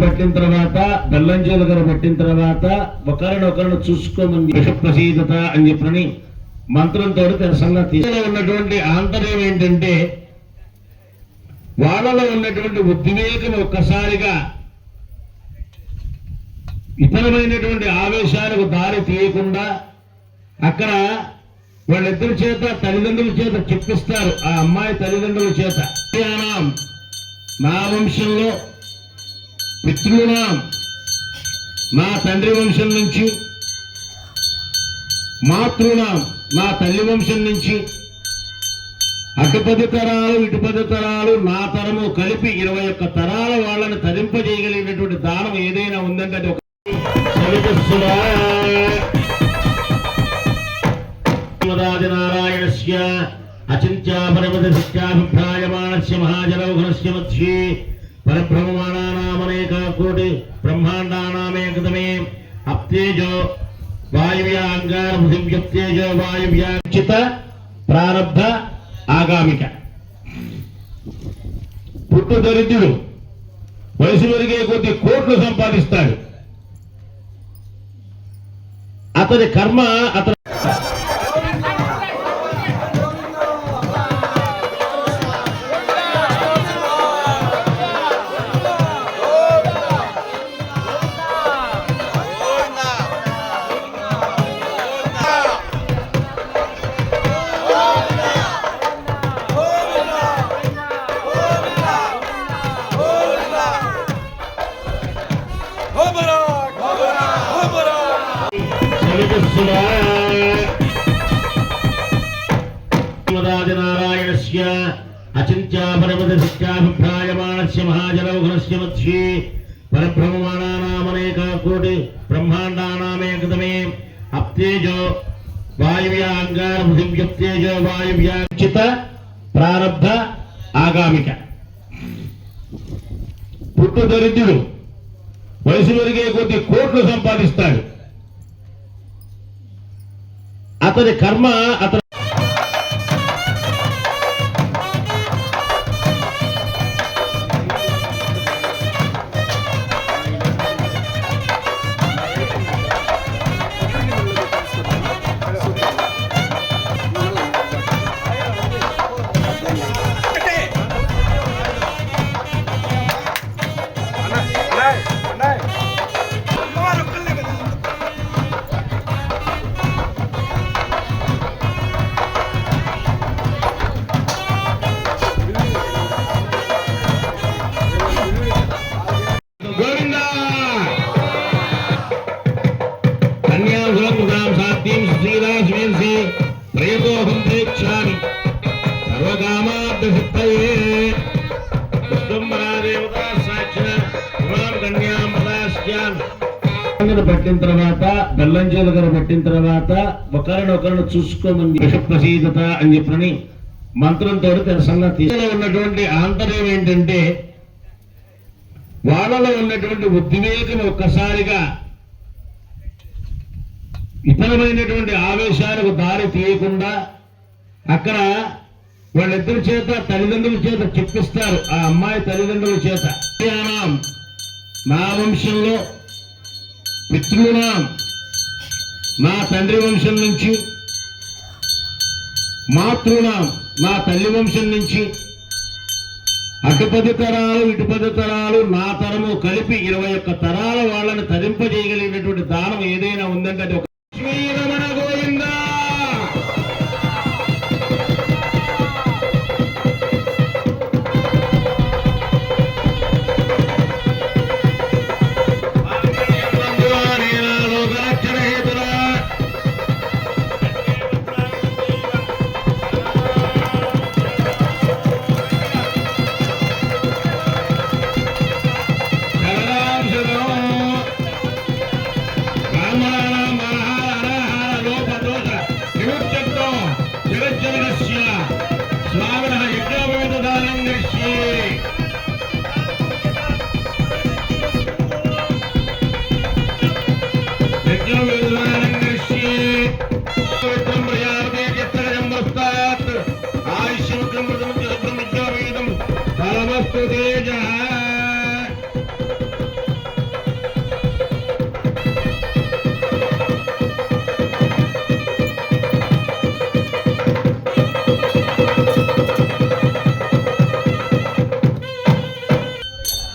పట్టిన తర్వాత బెల్లం గారు పట్టిన తర్వాత ఒకరినొకరిని చూసుకోమని విషప్రసీదత అని చెప్పని మంత్రంతో తెరసంగా తీసుకుని ఉన్నటువంటి ఆంతర్యం ఏంటంటే వాళ్ళలో ఉన్నటువంటి ఉద్వేగం ఒక్కసారిగా ఇతరమైనటువంటి ఆవేశాలకు దారి తీయకుండా అక్కడ వాళ్ళిద్దరి చేత తల్లిదండ్రుల చేత చెప్పిస్తారు ఆ అమ్మాయి తల్లిదండ్రుల చేత. నా వంశంలో పితృనాం నా తండ్రి వంశం నుంచి. మాతృనాం? నా తల్లి వంశం నుంచి. అటు పది తరాలు ఇటుపది తరాలు నా తరము కలిపి ఇరవై ఒక్క తరాల వాళ్ళని తరింపజేయగలిగినటువంటి దానం ఏదైనా ఉందంటే అది ఒక సవితస్సురా. రాజనారాయణస్య అచింత్యాపరమద సత్యాభిప్రాయమాణస్య మహాజలౌఘనస్య మధ్యే పరబ్రహ్మమానానామనేక కోటి బ్రహ్మాండానామేకతమే అప్తేజో వాయువ్యాంగార పృథివ్యప్తేజో వాయువ్యాంచిత ప్రారబ్ధ ఆగామిక పుట్టు దరిద్రుడు వయసు పెరిగే కొద్ది కోట్లు సంపాదిస్తాడు. అతని కర్మ అతని సత్యాభిప్రాయమాణస్య మహాజలౌఘనస్య మధ్యే పరబ్రహ్మమానానామనేక కోటి బ్రహ్మాండానామేకతమే అప్తేజో వాయువ్యాంగార పృథివ్యప్తేజో వాయువ్యాంచిత ప్రారబ్ధ ఆగామిక. పుట్టు దరిద్రుడు వయసు పెరిగే కొద్ది కోట్లు సంపాదిస్తాడు. అతని కర్మ అతని పట్టిన తర్వాత బెల్లం జీలకర్ర పట్టిన తర్వాత ఒకరినొకరిని చూసుకోమని విషప్రసీదత అని చెప్పని మంత్రంతో తెరసంగా సంగతి. ఉన్నటువంటి ఆంతర్యం ఏంటంటే వాళ్ళలో ఉన్నటువంటి ఉద్వేగం ఒక్కసారిగా ఇతరమైనటువంటి ఆవేశాలకు దారి తీయకుండా అక్కడ వాళ్ళిద్దరి చేత తల్లిదండ్రుల చేత చెప్పిస్తారు. ఆ అమ్మాయి తల్లిదండ్రుల చేత. మా నా వంశంలో పితృనా నా తండ్రి వంశం నుంచి మాతృనాం నా తల్లి వంశం నుంచి అటుపది తరాలు ఇటుపది తరాలు నా తరము కలిపి ఇరవై ఒక్క తరాల వాళ్ళని తరింపజేయగలిగినటువంటి దానం ఏదైనా ఉందంటే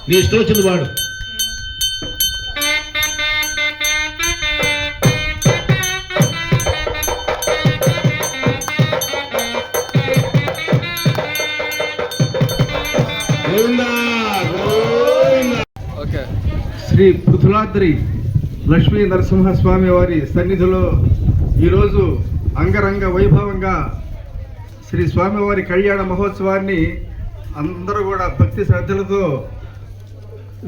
నీ ఇష్టం వచ్చింది వాడు. శ్రీ పృథులాద్రి లక్ష్మీ నరసింహస్వామి వారి సన్నిధిలో ఈరోజు అంగరంగ వైభవంగా శ్రీ స్వామివారి కళ్యాణ మహోత్సవాన్ని అందరూ కూడా భక్తి శ్రద్ధలతో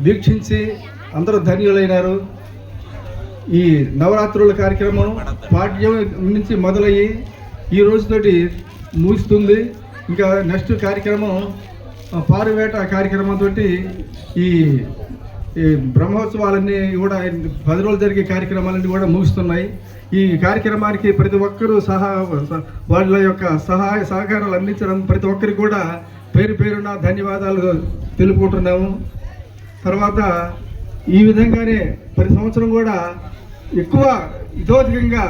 వీక్షించి అందరూ ధన్యులైనారు. ఈ నవరాత్రుల కార్యక్రమం పాఠ్యం నుంచి మొదలయ్యి ఈ రోజుతోటి ముగుస్తుంది. ఇంకా నెక్స్ట్ కార్యక్రమం పారువేట కార్యక్రమంతో ఈ ఈ బ్రహ్మోత్సవాలన్నీ కూడా పది రోజులు జరిగే కార్యక్రమాలన్నీ కూడా ముగుస్తున్నాయి. ఈ కార్యక్రమానికి ప్రతి ఒక్కరూ సహా వాళ్ళ యొక్క సహాయ సహకారాలు అందించడం ప్రతి ఒక్కరికి కూడా పేరు పేరున ధన్యవాదాలు తెలుపుకుంటున్నాము. తర్వాత ఈ విధంగానే ప్రతి సంవత్సరం కూడా ఎక్కువ ఇదోధికంగా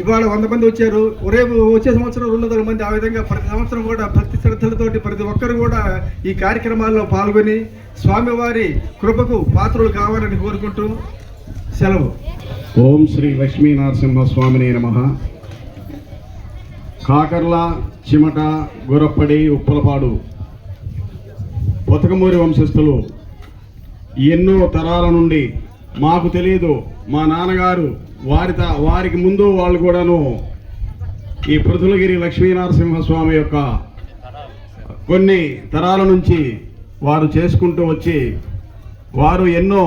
ఇవాళ వంద మంది వచ్చారు. రేపు వచ్చే సంవత్సరం రెండు వందల మంది. ఆ విధంగా ప్రతి సంవత్సరం కూడా భక్తి శ్రద్ధలతోటి ప్రతి ఒక్కరు కూడా ఈ కార్యక్రమాల్లో పాల్గొని స్వామివారి కృపకు పాత్రలు కావాలని కోరుకుంటూ సెలవు. ఓం శ్రీ లక్ష్మీ నరసింహ స్వామిని నమ. కాకర్ల చిమట గురప్పడి ఉప్పలపాడు బతుకమూరి వంశస్థులు ఎన్నో తరాల నుండి మాకు తెలియదు మా నాన్నగారు వారి త- వారికి ముందు వాళ్ళు కూడాను ఈ పృథులగిరి లక్ష్మీనరసింహ స్వామి యొక్క కొన్ని తరాల నుంచి వారు చేసుకుంటూ వచ్చి వారు ఎన్నో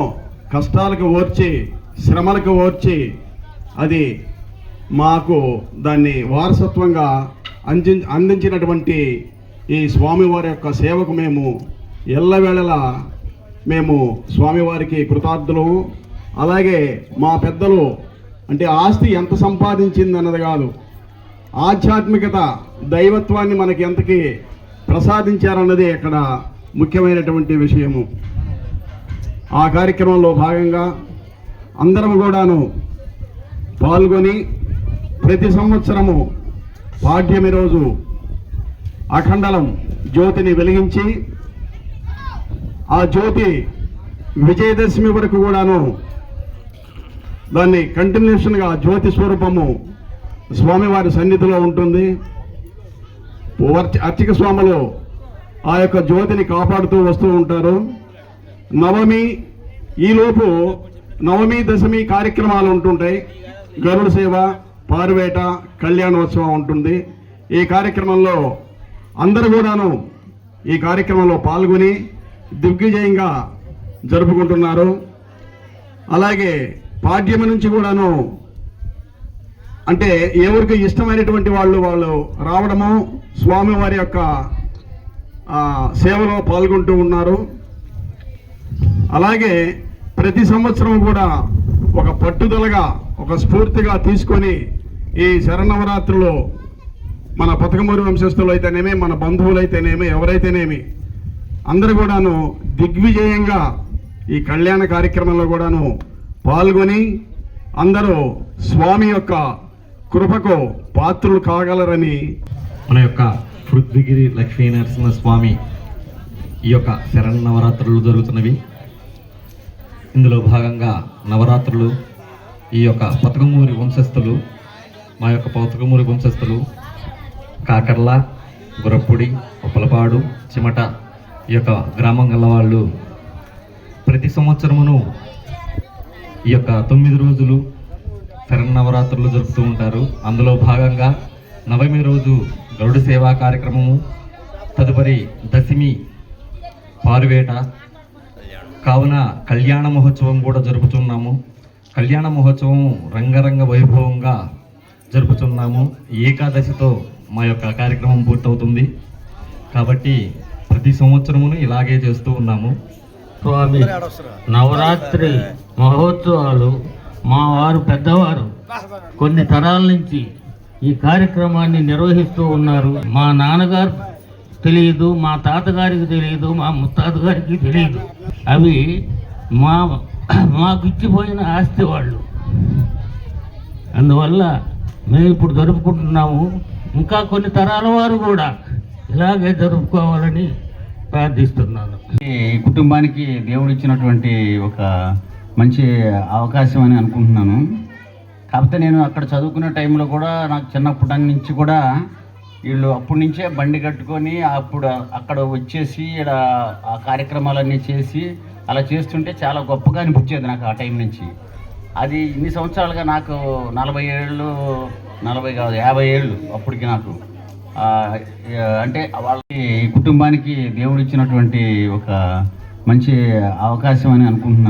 కష్టాలకు ఓర్చి శ్రమలకు ఓర్చి అది మాకు దాన్ని వారసత్వంగా అంది అందించినటువంటి ఈ స్వామివారి యొక్క సేవకు మేము ఎల్లవేళలా మేము స్వామివారికి కృతార్థులము. అలాగే మా పెద్దలు అంటే ఆస్తి ఎంత సంపాదించింది అన్నది కాదు ఆధ్యాత్మికత దైవత్వాన్ని మనకి ఎంతకి ప్రసాదించారన్నది ఇక్కడ ముఖ్యమైనటువంటి విషయము. ఆ కార్యక్రమంలో భాగంగా అందరం కూడాను పాల్గొని ప్రతి సంవత్సరము పాఠ్యమి రోజు అఖండలం జ్యోతిని వెలిగించి ఆ జ్యోతి విజయదశమి వరకు కూడాను దాన్ని కంటిన్యూషన్గా జ్యోతి స్వరూపము స్వామివారి సన్నిధిలో ఉంటుంది. అర్చక స్వాములు ఆ యొక్క జ్యోతిని కాపాడుతూ వస్తూ ఉంటారు. నవమి ఈలోపు నవమి దశమి కార్యక్రమాలు ఉంటుంటాయి. గరుడ సేవ పారువేట కళ్యాణోత్సవం ఉంటుంది. ఈ కార్యక్రమంలో అందరూ కూడాను ఈ కార్యక్రమంలో పాల్గొని దిగ్విజయంగా జరుపుకుంటున్నారు. అలాగే పాడ్యమి నుంచి కూడాను అంటే ఎవరికి ఇష్టమైనటువంటి వాళ్ళు వాళ్ళు రావడము స్వామివారి యొక్క సేవలో పాల్గొంటూ ఉన్నారు. అలాగే ప్రతి సంవత్సరం కూడా ఒక పట్టుదలగా ఒక స్ఫూర్తిగా తీసుకొని ఈ శరణవరాత్రులు మన పథకమూరి వంశస్థులు అయితేనేమి మన బంధువులు అయితేనేమి ఎవరైతేనేమి అందరూ కూడాను దిగ్విజయంగా ఈ కళ్యాణ కార్యక్రమంలో కూడాను పాల్గొని అందరూ స్వామి యొక్క కృపకు పాత్రులు కాగలరని మన యొక్క పృథ్వీగిరి లక్ష్మీ నరసింహ స్వామి ఈ యొక్క శరణ్ నవరాత్రులు జరుగుతున్నవి. ఇందులో భాగంగా నవరాత్రులు ఈ యొక్క పతకమూరి వంశస్థులు మా యొక్క పతకమూరి వంశస్థులు కాకర్ల గురప్పుడి ఉప్పలపాడు చిమట ఈ యొక్క గ్రామం గల వాళ్ళు ప్రతి సంవత్సరమును ఈ యొక్క తొమ్మిది రోజులు శరన్నవరాత్రులు జరుపుతూ ఉంటారు. అందులో భాగంగా నవమి రోజు గరుడ సేవా కార్యక్రమము తదుపరి దశమి పారువేట కావున కళ్యాణ మహోత్సవం కూడా జరుపుతున్నాము కళ్యాణ మహోత్సవం రంగరంగ వైభవంగా జరుపుతున్నాము ఏకాదశితో మా యొక్క కార్యక్రమం పూర్తవుతుంది. కాబట్టి ప్రతి సంవత్సరమును ఇలాగే చేస్తూ ఉన్నాము. స్వామి నవరాత్రి మహోత్సవాలు మా వారు పెద్దవారు. కొన్ని తరాల నుంచి ఈ కార్యక్రమాన్ని నిర్వహిస్తూ ఉన్నారు. మా నాన్నగారు తెలియదు మా తాతగారికి తెలియదు మా ముత్తాత గారికి తెలియదు. అవి మా మాకు ఇచ్చిపోయిన ఆస్తి వాళ్ళు. అందువల్ల మేము ఇప్పుడు జరుపుకుంటున్నాము. ఇంకా కొన్ని తరాల వారు కూడా ఇలాగే జరుపుకోవాలని ప్రార్థిస్తున్నాను. ఈ కుటుంబానికి దేవుడు ఇచ్చినటువంటి ఒక మంచి అవకాశం అని అనుకుంటున్నాను. కాకపోతే నేను అక్కడ చదువుకునే టైంలో కూడా నాకు చిన్నప్పటి నుంచి కూడా వీళ్ళు అప్పటి నుంచే బండి కట్టుకొని అప్పుడు అక్కడ వచ్చేసి ఈడ ఆ కార్యక్రమాలన్నీ చేసి అలా చేస్తుంటే చాలా గొప్పగా అనిపించేది నాకు ఆ టైం నుంచి. అది ఇన్ని సంవత్సరాలుగా నాకు నలభై ఏళ్ళు నలభై కాదు యాభై ఏళ్ళు అప్పటికి నాకు. అంటే వాళ్ళకి కుటుంబానికి దేవుడు ఇచ్చినటువంటి ఒక మంచి అవకాశం అని అనుకుంటున్నాను.